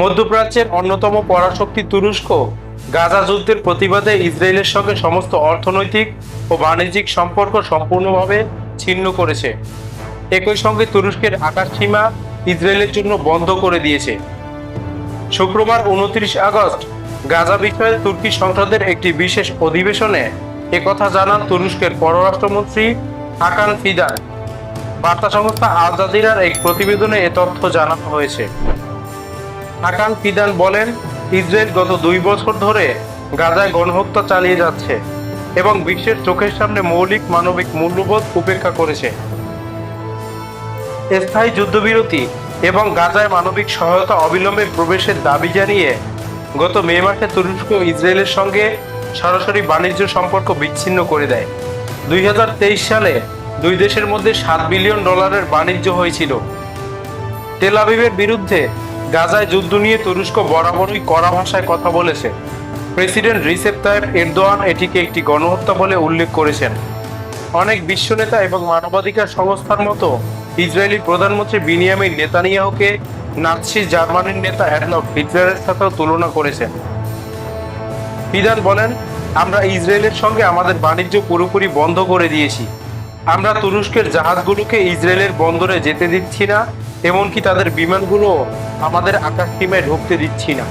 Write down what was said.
মধ্যপ্রাচ্যের অন্যতম পরাশক্তি তুরস্ক, গাজা যুদ্ধের প্রতিবাদে ইসরায়েলের সঙ্গে সমস্ত অর্থনৈতিক ও বাণিজ্যিক সম্পর্ক সম্পূর্ণভাবে ছিন্ন করেছে। একই সঙ্গে তুরস্কের আকাশ সীমা ইসরায়েলের জন্য বন্ধ করে দিয়েছে। শুক্রবার উনত্রিশ আগস্ট, গাজা বিষয়ে তুর্কি সংসদের একটি বিশেষ অধিবেশনে একথা জানান তুরস্কের পররাষ্ট্রমন্ত্রী হাকান ফিদার। বার্তা সংস্থা আল জাজিরার এক প্রতিবেদনে এ তথ্য জানানো হয়েছে। হাকান ফিদান বলেন, ইসরায়েল গত দুই বছর ধরে গাজায় গণহত্যা চালিয়ে যাচ্ছে এবং বিশ্বের চোখের সামনে মৌলিক মানবিক মূল্যবোধ উপেক্ষা করেছে। স্থায়ী যুদ্ধবিরতি এবং গাজায় মানবিক সহায়তা অবিলম্বে প্রবেশের দাবি জানিয়ে গত মে মাসে তুরস্ক ইসরায়েলের সঙ্গে সরাসরি বাণিজ্য সম্পর্ক বিচ্ছিন্ন করে দেয়। দুই হাজার তেইশ সালে দুই দেশের মধ্যে সাত বিলিয়ন ডলারের বাণিজ্য হয়েছিল। তেল আবিবের বিরুদ্ধে গাজায় যুদ্ধ নিয়ে তুরস্ক বরাবরই কড়া ভাষায় কথা বলেছে। প্রেসিডেন্ট রিসেপ তাইপ এরদোয়ান এটিকে একটি গণহত্যা বলে উল্লেখ করেছেন। অনেক বিশ্ব নেতা এবং মানবাধিকার সংস্থার মতো ইসরায়েলি প্রধানমন্ত্রী বিনিয়ামিন নেতানিয়াহুকে নাৎসি জার্মানির নেতা অ্যাডলফ হিটলারের সাথেও তুলনা করেছেন। বিধান বলেন, আমরা ইসরায়েলের সঙ্গে আমাদের বাণিজ্য পুরোপুরি বন্ধ করে দিয়েছি। আমরা তুরস্কের জাহাজগুলোকে ইসরায়েলের বন্দরে যেতে দিচ্ছি না, এমনকি তাদের বিমানগুলো আমাদের আকাশ সীমায় ঢুকতে দিচ্ছি না।